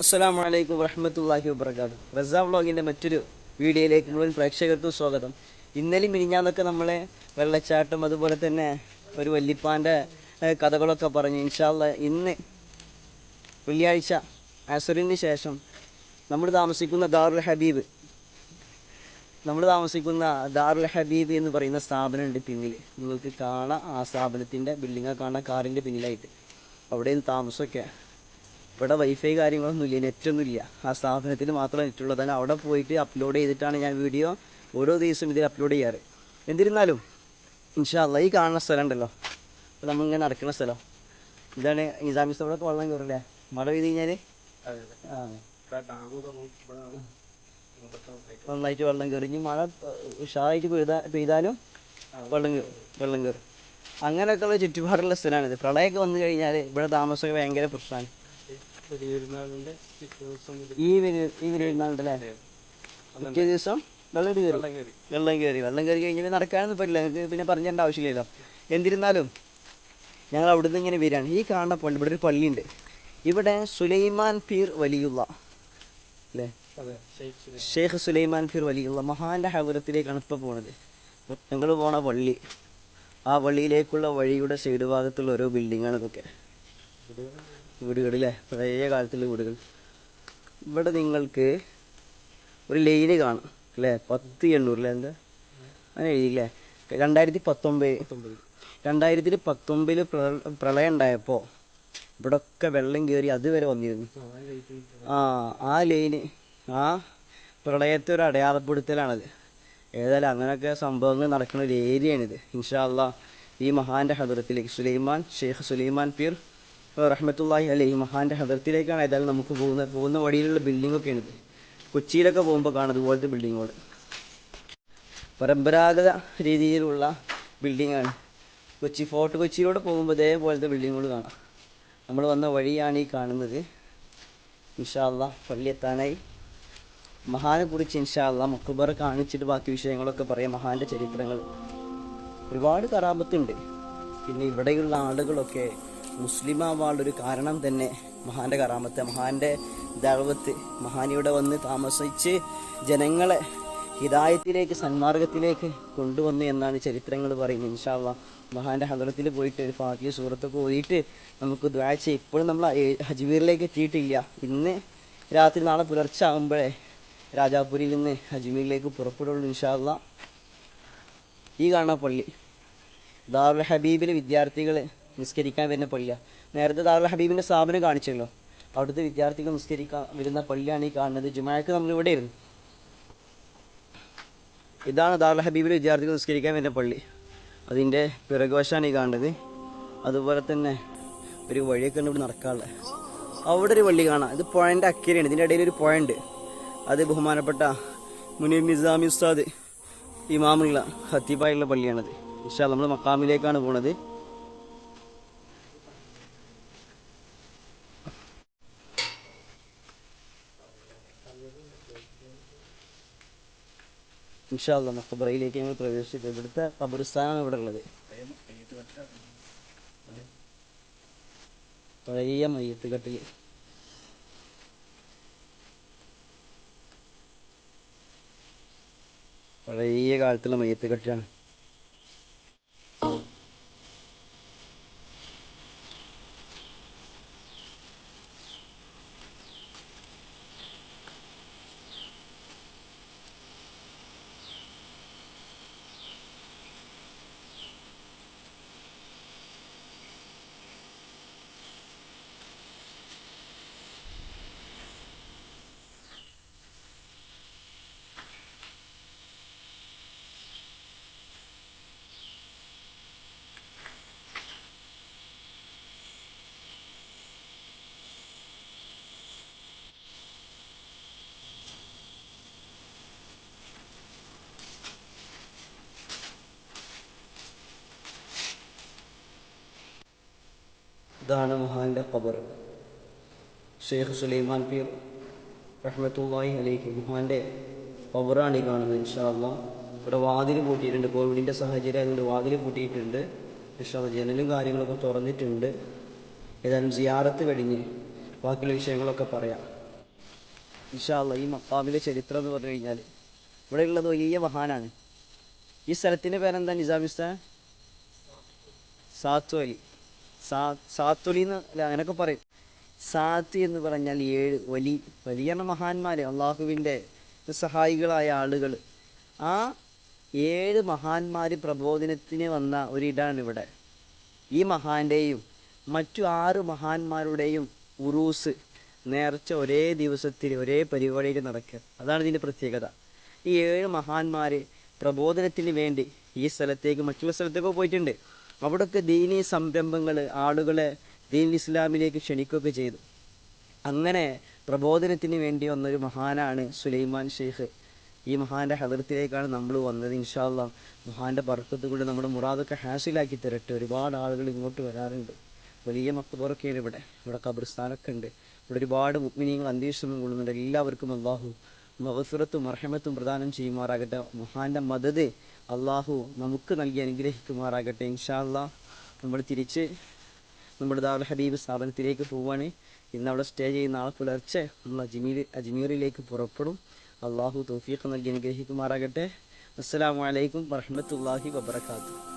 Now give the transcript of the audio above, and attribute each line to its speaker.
Speaker 1: അസ്സലാമു വലൈക്കും വറഹമത്തല്ലാഹി വബർക്കാത്തു റസ വ്ളോഗിന്റെ മറ്റൊരു വീഡിയോയിലേക്ക് മുഴുവൻ പ്രേക്ഷകർക്കും സ്വാഗതം. ഇന്നലെ മിനിഞ്ഞാന്നൊക്കെ നമ്മളെ വെള്ളച്ചാട്ടം അതുപോലെ തന്നെ ഒരു വല്ലിപ്പാന്റെ കഥകളൊക്കെ പറഞ്ഞു. ഇൻഷാല്ല ഇന്ന് വെള്ളിയാഴ്ച അസറിന് ശേഷം നമ്മൾ താമസിക്കുന്ന ദാറുൽ ഹബീബ് നമ്മൾ താമസിക്കുന്ന ദാറുൽ ഹബീബ് എന്ന് പറയുന്ന സ്ഥാപനമുണ്ട് പിന്നിൽ നിങ്ങൾക്ക് കാണാം ആ സ്ഥാപനത്തിന്റെ ബിൽഡിങ്ങൊക്കെ കാണാം കാറിന്റെ പിന്നിലായിട്ട്. അവിടെ നിന്ന് താമസമൊക്കെ ഇവിടെ വൈഫൈ കാര്യങ്ങളൊന്നുമില്ല നെറ്റൊന്നുമില്ല ആ സ്ഥാപനത്തിൽ മാത്രം തന്നെ അവിടെ പോയിട്ട് അപ്ലോഡ് ചെയ്തിട്ടാണ് ഞാൻ വീഡിയോ ഓരോ ദിവസവും ഇതിൽ അപ്ലോഡ് ചെയ്യാറ്. എന്നിരുന്നാലും ഇൻഷാല്ല ഈ കാണുന്ന സ്ഥലം ഉണ്ടല്ലോ. അപ്പോൾ നമ്മളിങ്ങനെ നടക്കുന്ന സ്ഥലം. ഇതാണ് നിസാമിസ് അവിടെ വെള്ളം കയറില്ലേ മഴ പെയ്ത് കഴിഞ്ഞാൽ നന്നായിട്ട് വെള്ളം കയറി. ഇനി മഴ ഉഷാറായിട്ട് പെയ്താ പെയ്താലും വെള്ളം കയറും വെള്ളം കയറും. അങ്ങനെയൊക്കെയുള്ള ചുറ്റുപാടുള്ള സ്ഥലമാണിത്. പ്രളയമൊക്കെ വന്നു കഴിഞ്ഞാൽ ഇവിടെ താമസമൊക്കെ ഭയങ്കര പ്രശ്നമാണ്. ഈ വലിയ ഈ വലിയുണ്ടല്ലേ പിറ്റേ ദിവസം വെള്ളം കയറി. വെള്ളം കയറി. വെള്ളം കയറി. കഴിഞ്ഞാൽ നടക്കാനൊന്നും പറ്റില്ല. നിങ്ങൾക്ക് പിന്നെ പറഞ്ഞേണ്ട ആവശ്യമില്ലല്ലോ. എന്നിരുന്നാലും ഞങ്ങൾ അവിടുന്ന് ഇങ്ങനെ വരികയാണ്. ഈ കാണുന്ന പള്ളി ഇവിടെ ഒരു പള്ളിയുണ്ട്. ഇവിടെ സുലൈമാൻ പീർ വലിയുള്ള അല്ലേ? ഷെയ്ഖ് സുലൈമാൻ. പീർ വലിയുള്ള മഹാന്റെ ഹവരത്തിലേക്കാണ് ഇപ്പോൾ പോണത്. ഞങ്ങൾ പോണ പള്ളി ആ പള്ളിയിലേക്കുള്ള വഴിയുടെ സൈഡ് ഭാഗത്തുള്ള ഓരോ ബിൽഡിങ്ങാണ് ഇതൊക്കെ. വീടുകൾ അല്ലേ പഴയ കാലത്തുള്ള വീടുകൾ. ഇവിടെ നിങ്ങൾക്ക് ഒരു ലൈന് കാണാം അല്ലേ? പത്ത് എണ്ണൂറ് അല്ലേ? എന്താ? അങ്ങനെ എഴുതിയില്ലേ? രണ്ടായിരത്തി പത്തൊമ്പത്. രണ്ടായിരത്തി പത്തൊമ്പതിൽ പ്രളയം ഉണ്ടായപ്പോൾ ഇവിടെ ഒക്കെ വെള്ളം കയറി അതുവരെ വന്നിരുന്നു. ആ ആ ലൈന് ആ പ്രളയത്തെ ഒരു അടയാളപ്പെടുത്തലാണത്. ഏതായാലും അങ്ങനെയൊക്കെ സംഭവങ്ങൾ നടക്കുന്ന ഒരു ഏരിയയാണിത് ഇൻഷാല്ല ഈ മഹാന്റെ ഹദറത്തിലേക്ക് സുലൈമാൻ ഷെയ്ഖ് സുലൈമാൻ പീർ റഹ്മത്തുള്ളാഹി ഈ മഹാന്റെ ഹദർത്തിലേക്കാണ് ഏതായാലും നമുക്ക് പോകുന്ന പോകുന്ന വഴിയിലുള്ള ബിൽഡിങ്ങൊക്കെയാണിത് കൊച്ചിയിലൊക്കെ പോകുമ്പോൾ കാണും ഇതുപോലത്തെ ബിൽഡിങ്ങുകൾ പരമ്പരാഗത രീതിയിലുള്ള ബിൽഡിങ്ങാണ് കൊച്ചി ഫോർട്ട് കൊച്ചിയിലൂടെ പോകുമ്പോൾ ഇതേപോലത്തെ ബിൽഡിങ്ങുകൾ കാണാം. നമ്മൾ വന്ന വഴിയാണ് ഈ കാണുന്നത്. ഇൻഷാല്ല പള്ളി എത്താനായി. മഹാനെ കുറിച്ച് ഇൻഷാല്ല മക്കുബർ കാണിച്ചിട്ട് ബാക്കി വിഷയങ്ങളൊക്കെ പറയാം. മഹാന്റെ ചരിത്രങ്ങൾ ഒരുപാട് കറാപത്തുണ്ട് പിന്നെ ഇവിടെയുള്ള ആളുകളൊക്കെ മുസ്ലിം ആവാനുള്ളൊരു കാരണം തന്നെ മഹാന്റെ കറാമത്ത്. മഹാന്റെ ദഴവത്ത് മഹാനിയുടെ വന്ന് താമസിച്ച് ജനങ്ങളെ ഹിതായത്തിലേക്ക് സന്മാർഗത്തിലേക്ക് കൊണ്ടുവന്നു എന്നാണ് ചരിത്രങ്ങൾ പറയുന്നത്. ഇൻഷാല്ല മഹാന്റെ ഹദറത്തിൽ പോയിട്ട് ഒരു ഫാത്തിയ സൂറത്തൊക്കെ ഓതിയിട്ട് നമുക്ക് ദ്വാഴ്ച ഇപ്പോഴും നമ്മൾ അജ്മീറിലേക്ക് എത്തിയിട്ടില്ല. ഇന്ന് രാത്രി നാളെ പുലർച്ചെ ആകുമ്പോഴേ രാജാപുരിയിൽ നിന്ന് അജ്മീറിലേക്ക് പുറപ്പെടുള്ളൂ ഇൻഷാല്ല ഈ കാണുന്ന പള്ളി ദാറുൽ ഹബീബിലെ വിദ്യാർത്ഥികൾ നിസ്കരിക്കാൻ വരുന്ന പള്ളിയാണ് നേരത്തെ ദാറുൽ ഹബീബിന്റെ സ്ഥാപനം കാണിച്ചല്ലോ. അവിടുത്തെ വിദ്യാർത്ഥികൾ നിസ്കരിക്കാൻ വരുന്ന പള്ളിയാണ് ഈ കാണുന്നത്. ജുമാക്ക് നമ്മൾ ഇവിടെ ഇരുന്നു. ഇതാണ് ദാറുൽ ഹബീബിന്റെ വിദ്യാർത്ഥികൾ നിസ്കരിക്കാൻ വരുന്ന പള്ളി. അതിന്റെ പിറകുവശമാണ് ഈ കാണുന്നത്. അതുപോലെ തന്നെ ഒരു വഴിയൊക്കെ ഉണ്ട് ഇവിടെ നടക്കാനുള്ള. അവിടെ ഒരു പള്ളി കാണാം. ഇത് പുഴന്റെ അക്കരയാണ്. ഇതിന്റെ ഇടയിൽ ഒരു പുഴയുണ്ട് അത് ബഹുമാനപ്പെട്ട മുനീർ നിസാമി ഉസ്താദ് ഇമാമുള്ള ഹത്തീബായുള്ള പള്ളിയാണത്. ഇഷാ നമ്മൾ മക്കാമിലേക്കാണ് പോണത്. ഇൻഷാല്ല മക്കബറയിലേക്ക് ഞങ്ങൾ പ്രവേശിച്ചത് ഇവിടുത്തെ കബറിസ്ഥാനാണ് ഇവിടെ ഉള്ളത്. പഴയ മയ്യത്ത് കട്ടിൽ പഴയ കാലത്തുള്ള മയ്യത്ത് കട്ടിലാണ് ഇതാണ് മഹാന്റെ ഖബർ. ഷെയ്ഖ് സുലൈമാൻ പീർ റഹ്മത്തുള്ളാഹി അലൈഹി മഹാന്റെ ഖബറാണ് ഈ കാണുന്നത് ഇൻഷാല്ല ഇവിടെ വാതിൽ പൂട്ടിയിട്ടുണ്ട് കോവിഡിന്റെ സാഹചര്യം ആയതുകൊണ്ട് വാതിൽ പൂട്ടിയിട്ടുണ്ട്. ഇൻഷാല്ല ജനലും കാര്യങ്ങളൊക്കെ തുറന്നിട്ടുണ്ട്. ഏതായാലും സിയാറത്ത് കഴിഞ്ഞ് ബാക്കിയുള്ള വിഷയങ്ങളൊക്കെ പറയാം. ഇൻഷാല്ല ഈ മക്കാമിലെ ചരിത്രം എന്ന് പറഞ്ഞു കഴിഞ്ഞാൽ ഇവിടെയുള്ളത് വലിയ മഹാനാണ്. ഈ സ്ഥലത്തിന്റെ പേരെന്താ നിസാമിസ്ഥാൻ സാത്വലി. സാ സാത്തുലി എന്ന് അല്ല അങ്ങനെയൊക്കെ പറയും. സാത്ത് എന്ന് പറഞ്ഞാൽ ഏഴ് വലി വലിയ മഹാന്മാർ അള്ളാഹുവിന്റെ സഹായികളായ ആളുകൾ ആ ഏഴ് മഹാന്മാർ പ്രബോധനത്തിന് വന്ന ഒരിടാണ് ഇവിടെ. ഈ മഹാന്റെയും മറ്റു ആറ് മഹാന്മാരുടെയും ഉറൂസ് നേർച്ച ഒരേ ദിവസത്തിൽ ഒരേ പരിപാടിയിൽ നടക്കുക. അതാണ് ഇതിന്റെ പ്രത്യേകത. ഈ ഏഴ് മഹാന്മാർ പ്രബോധനത്തിന് വേണ്ടി ഈ സ്ഥലത്തേക്ക് മറ്റുള്ള സ്ഥലത്തേക്കോ പോയിട്ടുണ്ട്. അവിടെയൊക്കെ ദീനീ സംരംഭങ്ങൾ ആളുകളെ ദീൻ ഇസ്ലാമിലേക്ക് ക്ഷണിക്കുകയൊക്കെ ചെയ്തു. അങ്ങനെ പ്രബോധനത്തിന് വേണ്ടി വന്നൊരു മഹാനാണ് സുലൈമാൻ ഷെയ്ഖ്. ഈ മഹാന്റെ ഹദർത്തിലേക്കാണ് നമ്മൾ വന്നത്. ഇൻഷാല്ല മഹാന്റെ ബർക്കത്ത് കൊണ്ട് നമ്മുടെ മുറാദൊക്കെ ഹാസിലാക്കി തരട്ടെ. ഒരുപാട് ആളുകൾ ഇങ്ങോട്ട് വരാറുണ്ട്. വലിയ മക്ബറൊക്കെയാണ് ഇവിടെ. ഇവിടെ കബർസ്ഥാനൊക്കെ ഉണ്ട്. ഇവിടെ ഒരുപാട് മുഗ്മിനിയങ്ങൾ അന്തരീക്ഷം കൊള്ളുന്നുണ്ട്. എല്ലാവർക്കും അള്ളാഹു മഹസുറത്തും മർഹമത്തും പ്രദാനം ചെയ്യുമാറാകട്ടെ. മഹാന്റെ മദത് അള്ളാഹു നമുക്ക് നൽകി അനുഗ്രഹിക്കുമാറാകട്ടെ. ഇൻഷാല്ല നമ്മൾ തിരിച്ച് നമ്മുടെ ദാവുൽ ഹബീബ് സ്ഥാപനത്തിലേക്ക് പോവുകയാണ് ഇന്ന് അവിടെ സ്റ്റേ ചെയ്യുന്ന ആൾ പുലർച്ചെ നമ്മൾ അജ്മീർ അജ്മീറിലേക്ക് പുറപ്പെടും. അള്ളാഹു തൗഫീഖ് നൽകി അനുഗ്രഹിക്കുമാറാകട്ടെ. അസ്സാം വലൈക്കും വറഹ്മത്തുള്ളാഹി വബറകാതുഹു.